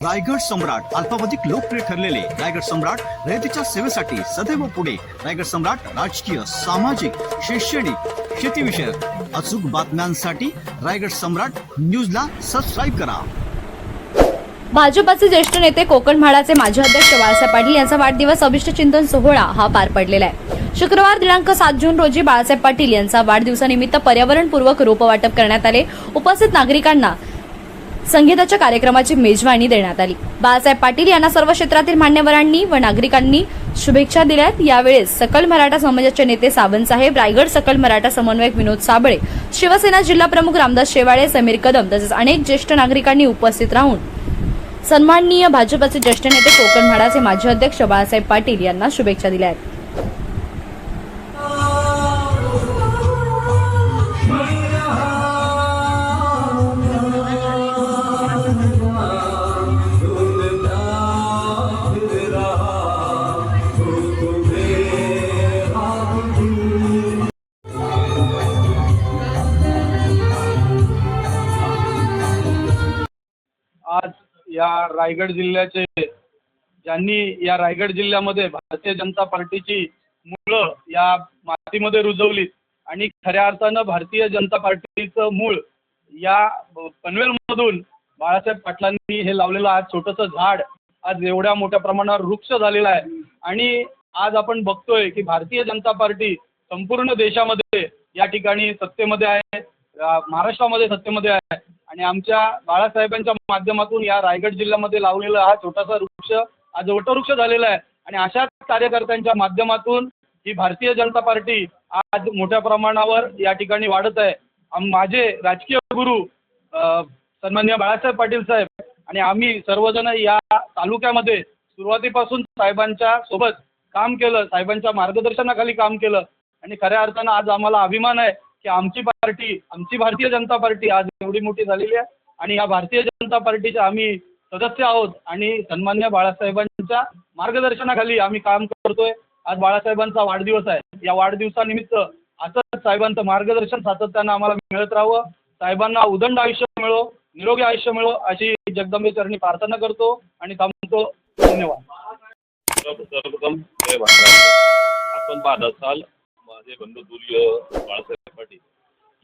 रायगड सम्राट अल्पावधिक लोकप्रिय ठरलेले रायगड सम्राट रयतेच्या सेवेसाठी सदैव पुढे. रायगड सम्राट राजकीय सामाजिक शैक्षणिक शेतीविषयक अचूक बातम्यांसाठी रायगड सम्राट न्यूजला सबस्क्राईब करा. भाजपाचे ज्येष्ठ नेते कोकण म्हाडाचे माजी अध्यक्ष बाळासाहेब पाटील यांचा वाढदिवस अभिष्ट चिंतन सोहळा हा पार पडलेला आहे. शुक्रवार दिनांक सात जून रोजी बाळासाहेब पाटील यांचा वाढदिवसानिमित्त पर्यावरणपूर्वक रोपवाटप करण्यात आले. उपस्थित नागरिकांना संगीताच्या कार्यक्रमाची मेजवानी देण्यात आली. बाळासाहेब पाटील यांना सर्व क्षेत्रातील मान्यवरांनी व नागरिकांनी शुभेच्छा दिल्यात. यावेळेस सकल मराठा समाजाचे नेते सावंतसाहेब रायगड सकल मराठा समन्वयक विनोद साबळे शिवसेना जिल्हा प्रमुख रामदास शेवाळे समीर कदम तसेच अनेक ज्येष्ठ नागरिकांनी उपस्थित राहून सन्माननीय भाजपचे ज्येष्ठ नेते कोकण म्हाडाचे माजी अध्यक्ष बाळासाहेब पाटील यांना शुभेच्छा दिल्या आहेत या रायगड जिल्ह्याचे ज्यांनी या रायगड जिल्ह्यामध्ये भारतीय जनता पार्टीची मुळं या मातीमध्ये रुजवलीत आणि खऱ्या अर्थानं भारतीय जनता पार्टीचं मूळ या पनवेलमधून बाळासाहेब पाटलांनी हे लावलेलं आज छोटंसं झाड आज एवढ्या मोठ्या प्रमाणावर वृक्ष झालेलं आहे. आणि आज आपण बघतोय की भारतीय जनता पार्टी संपूर्ण देशामध्ये या ठिकाणी सत्तेमध्ये आहे महाराष्ट्रामध्ये सत्तेमध्ये आहे. आणि आमच्या बाळासाहेबांच्या माध्यमातून या रायगड जिल्ह्यामध्ये लावलेला हा छोटासा वृक्ष आज वटवृक्ष झालेला आहे. आणि अशाच कार्यकर्त्यांच्या माध्यमातून ही भारतीय जनता पार्टी आज मोठ्या प्रमाणावर या ठिकाणी वाढत आहे. माझे राजकीय गुरु सन्माननीय बाळासाहेब पाटील साहेब आणि आम्ही सर्वजण या तालुक्यामध्ये सुरुवातीपासून साहेबांच्या सोबत काम केलं साहेबांच्या मार्गदर्शनाखाली काम केलं. आणि खऱ्या अर्थानं आज आम्हाला अभिमान आहे की आमची पार्टी आमची भारतीय जनता पार्टी आज एवढी मोठी झालेली आहे आणि या भारतीय जनता पार्टीचे आम्ही सदस्य आहोत आणि सन्मान्य बाळासाहेबांच्या मार्गदर्शनाखाली आम्ही काम करतोय. आज बाळासाहेबांचा वाढदिवस आहे. या वाढदिवसानिमित्त असंच साहेबांचं मार्गदर्शन सातत्यानं आम्हाला मिळत राहावं. साहेबांना उदंड आयुष्य मिळो निरोगी आयुष्य मिळो अशी जगदंबेचरणी प्रार्थना करतो आणि थांबतो. धन्यवाद. सर्वप्रथम आपण पाहत असाल माझे बंधू तुल्य बाळासाहेब पाटील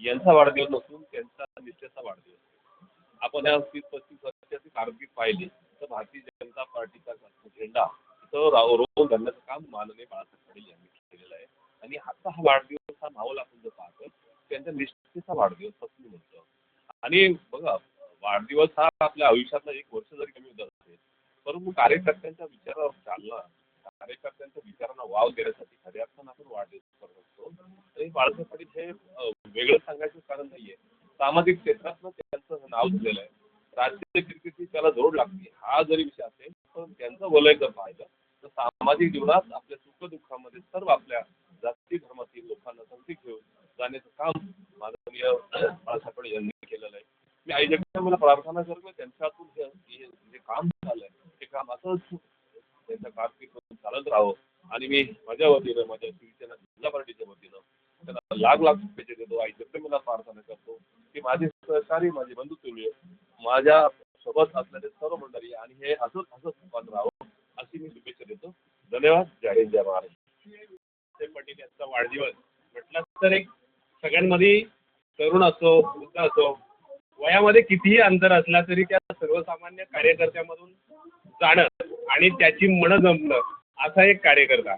यांचा वाढदिवस नसून त्यांचा निष्ठेचा वाढदिवस. आपण या तीस पस्तीस वर्षाची कारकीर्द पाहिली तर भारतीय जनता पार्टीचा झेंडा इथं रोवून धरण्याचं काम माननीय बाळासाहेब पाटील यांनी केलेलं आहे. आणि आता हा वाढदिवस हा माहोल आपण जर पाहतो त्यांच्या निष्ठेचा वाढदिवस असं मी म्हणतो. आणि बघा वाढदिवस हा आपल्या आयुष्यातला एक वर्ष जरी कमी होत असेल परंतु कार्यकर्त्यांच्या विचारावर चालला कार्यकर्त्यांच्या विचारांना वाव देण्यासाठी खऱ्या अर्थानं आपण वाढदिवस करत असतो. तरी बाळासाहेब पाटील हे वेगळं सांगायचं कारण नाहीये. सामाजिक क्षेत्रातनं त्यांचं नाव दिलेलं आहे. राजकीय क्रिकेटची त्याला जोड लागते. हा जरी विषय असेल तर त्यांचं वलय जर पाहिलं तर सामाजिक जीवनात आपल्या सुखदुःखामध्ये सर्व आपल्या जाती धर्मातील लोकांना संधी घेऊन जाण्याचं काम माननीय बाळासाहेब पाटील यांनी केलेलं आहे. मी आई मला प्रार्थना करतो त्यांच्यातून हे हे जे काम झालंय ते काम असंच त्यांच्या कारकिर्दीतून चालत राहावं आणि मी माझ्या वतीनं माझ्या शिवसेना जिल्हा पार्टीच्या वतीनं. त्यांना लाख लाख शुभेच्छा देतो. आई जगदंबेला प्रार्थना करतो. की माझे सहकारी माझे बंधुतुल्य माझ्या सोबत असणारे सर्व मंडळी आणि हे असंच असंच सुखात राहावं अशी मी शुभेच्छा देतो. धन्यवाद. जय हिंद जय महाराष्ट्र. पटेल यांचा वाढदिवस म्हटलं तर एक सगळ्यांमध्ये तरुण असो वृद्ध असो वयामध्ये कितीही अंतर असला तरी त्या सर्वसामान्य कार्यकर्त्यामधून जाणं आणि त्याची मनं जमणं असा एक कार्यकर्ता.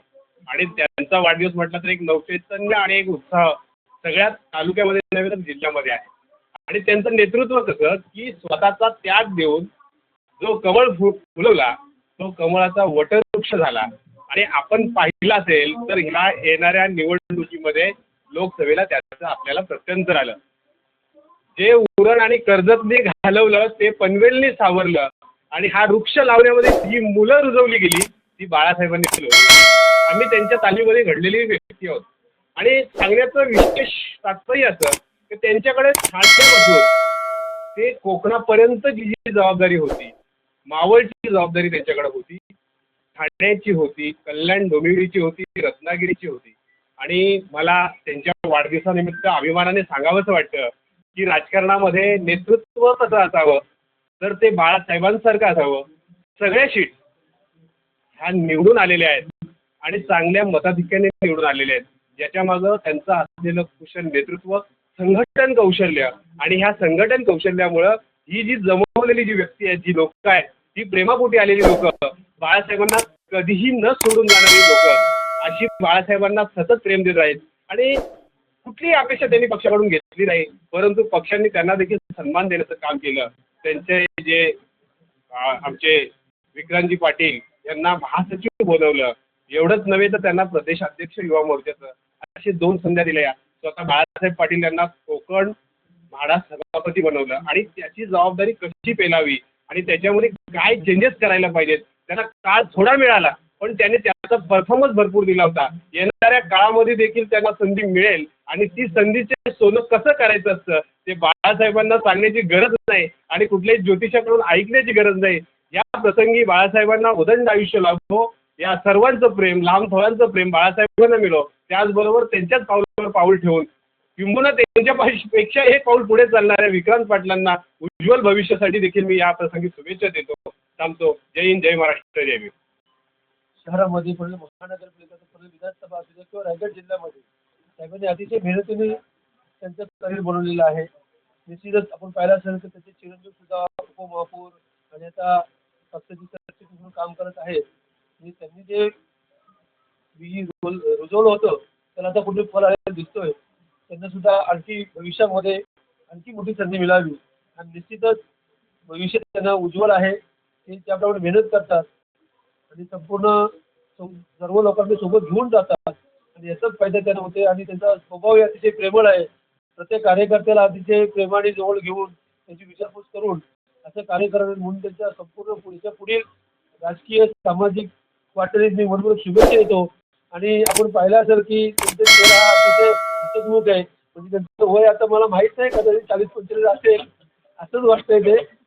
आणि त्यांचा वाढदिवस म्हटलं तर एक नवचैतन्य आणि एक उत्साह सगळ्या तालुक्यामध्ये नव्हे तर जिल्ह्यामध्ये आहे. आणि त्यांचं नेतृत्व कसं की स्वतःचा त्याग देऊन जो कमळ फु फुलवला तो कमळाचा वटवृक्ष झाला. आणि आपण पाहिलं असेल तर ह्या येणाऱ्या निवडणुकीमध्ये लोकसभेला त्याचं आपल्याला प्रत्यंतर आलं. जे उरण आणि कर्जतने घालवलं ते पनवेलने सावरलं आणि हा वृक्ष लावण्यामध्ये जी मुलं रुजवली गेली. ती बाळासाहेबांनी फुलवली आम्ही त्यांच्या तालीमध्ये घडलेली व्यक्ती आहोत. आणि सांगण्याचं विशेष तात्पर्य असं की त्यांच्याकडे ठाण्यापासून ते कोकणापर्यंत जी जी जबाबदारी होती मावळची जबाबदारी त्यांच्याकडे होती ठाण्याची होती कल्याण डोंबिवलीची होती रत्नागिरीची होती. आणि मला त्यांच्या वाढदिवसानिमित्त अभिमानाने सांगावंसं वाटतं की राजकारणामध्ये नेतृत्व कसं असावं तर ते बाळासाहेबांसारखं असावं. सगळ्या शीट ह्या निवडून आलेल्या आहेत. आणि चांगल्या मताधिक्याने निवडून आलेले आहेत. ज्याच्यामागं त्यांचं असलेलं कुशल नेतृत्व संघटन कौशल्य आणि ह्या संघटन कौशल्यामुळं ही जी जमवलेली जी व्यक्ती आहे जी लोक आहेत ती प्रेमापोटी आलेली लोक बाळासाहेबांना कधीही न सोडून जाणारी लोक अशी बाळासाहेबांना सतत प्रेम देत आहेत. आणि कुठलीही अपेक्षा त्यांनी पक्षाकडून घेतली नाही परंतु पक्षांनी त्यांना देखील सन्मान देण्याचं काम केलं. त्यांचे जे आमचे विक्रांतजी पाटील यांना महासचिव बनवलं एवढंच नव्हे तर त्यांना प्रदेशाध्यक्ष युवा मोर्चाचं. असे दोन संध्या दिल्या स्वतः बाळासाहेब पाटील यांना कोकण म्हाडा सभापती बनवलं आणि त्याची जबाबदारी कशी पेलावी आणि त्याच्यामध्ये काय चेंजेस करायला पाहिजेत त्यांना काळ थोडा मिळाला पण त्याने त्याचा परफॉर्मन्स भरपूर दिला होता. येणाऱ्या काळामध्ये देखील त्यांना संधी मिळेल आणि ती संधीचे सोनं कसं करायचं असतं ते बाळासाहेबांना सांगण्याची गरज नाही आणि कुठल्याही ज्योतिषाकडून ऐकण्याची गरज नाही. या प्रसंगी बाळासाहेबांना उदंड आयुष्य लाभो या सर्वांचं प्रेम लहान थोरांचं प्रेम बाळासाहेबांना मिळो. त्याचबरोबर त्यांच्याच पावलावर पाऊल ठेवून किंबहुना त्यांच्या पाशी- पेक्षा एक पाऊल पुढे चालणाऱ्या विक्रांत पाटलांना उज्ज्वल भविष्यासाठी देखील मी या प्रसंगी शुभेच्छा देतो. थांबतो. जय हिंद जय महाराष्ट्र जय भीम. शहरामध्ये परत महानगरपालिका विधानसभा असू दे किंवा रायगड जिल्ह्यामध्ये साहेबांनी अतिशय मेहनतीने त्यांचं करिअर बनवलेलं आहे. निश्चितच आपण पाहिलं असेल तर त्याचे चिरंजीव सुद्धा उपमहापौर आणि आता काम करत आहेत. आणि त्यांनी जे रुजवलं होतं त्याला आता कुठे फल आलेलं दिसतोय. त्यांना सुद्धा आणखी भविष्यामध्ये आणखी मोठी संधी मिळावी. आणि निश्चितच भविष्य त्यांना उज्ज्वल आहे ते त्याप्रमाणे मेहनत करतात. आणि संपूर्ण सं- सर्व लोकांनी सोबत घेऊन जातात. आणि याचाच फायदा त्यांना होते आणि त्यांचा स्वभावही अतिशय प्रेमळ आहे. प्रत्येक कार्यकर्त्याला अतिशय प्रेमाने जवळ घेऊन त्यांची विचारपूस करून असं कार्य करणार म्हणून त्यांच्या संपूर्ण पुढच्या पुढील राजकीय सामाजिक वाटणीत मी म्हणून शुभेच्छा देतो. आणि आपण पाहिलं असेल की त्यांचा चेहरा हा अतिशय हसतमुख आहे. म्हणजे त्यांचं वय आता मला माहीत नाही कदाचित चाळीस पंचेचाळीस असेल. असंच वाटतंय ते.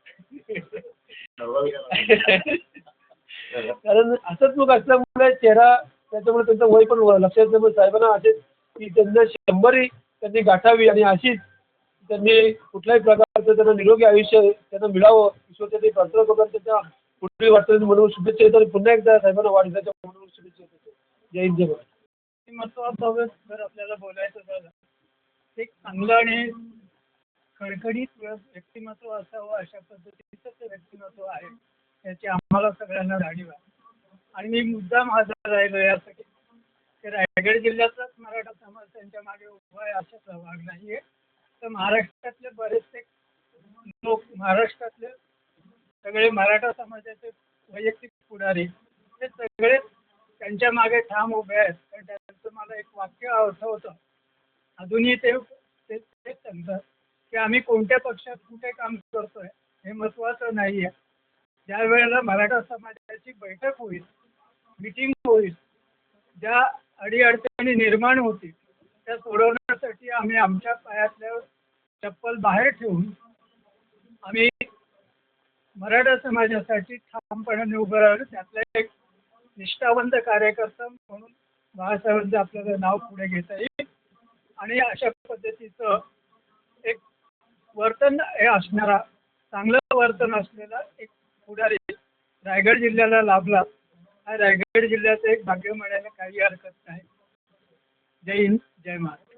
कारण असंच मग असल्यामुळे चेहरा त्याच्यामुळे त्यांचं वय पण लक्षात साहेबांना असेच की त्यांना शंभरही त्यांनी गाठावी आणि अशीच त्यांनी कुठल्याही प्रकारचं त्यांना निरोगी आयुष्य त्यांना मिळावं ईश्वरच्या ते प्रार्थना करून त्यांच्या पुढील वाटचाली म्हणून शुभेच्छा देतो. आणि पुन्हा एकदा साहेबांना वाढदिवसाच्या म्हणून शुभेच्छा देतो. जय हिंद जय महाराष्ट्र. महत्वाचं जर आपल्याला बोलायचं झालं. एक चांगलं आणि कडकडीत व्यक्तिमत्व असावं अशा पद्धतीचं ते व्यक्तिमत्व आहे. याची आम्हाला सगळ्यांना जाणीव आहे. आणि मी मुद्दाम हजर राहिलो यासाठी. रायगड जिल्ह्याचाच मराठा समाज त्यांच्या मागे उभा आहे असा सहभाग नाही आहे तर महाराष्ट्रातले बरेचसे लोक महाराष्ट्रातले सगळे मराठा समाजाचे वैयक्तिक पुढारी ते सगळे त्यांच्या मागे ठाम उभे आहेत. कारण त्यांचं मला एक वाक्य आठवतं. अजूनही ते ते- तेच सांगतात की आम्ही कोणत्या पक्षात कुठे काम करतोय हे महत्त्वाचं नाही आहे ज्या वेळेला मराठा समाजाची बैठक होईल मिटिंग होईल ज्या अडीअडचणी निर्माण होतील त्या सोडवण्यासाठी आम्ही आमच्या पायातल्या चप्पल बाहेर ठेवून आम्ही मराठा समाजासाठी ठामपणाने उभं राहिलो. त्यातला एक निष्ठावंत कार्यकर्ता म्हणून बाळासाहेबांचं आपल्याला नाव पुढे घेता येईल. आणि अशा पद्धतीचं एक वर्तन हे असणारा चांगलं वर्तन असलेला एक पुढारी रायगड जिल्ह्याला लाभला. हा रायगड जिल्ह्याचं एक भाग्य म्हणायला काही हरकत नाही. जय हिंद जय महाराज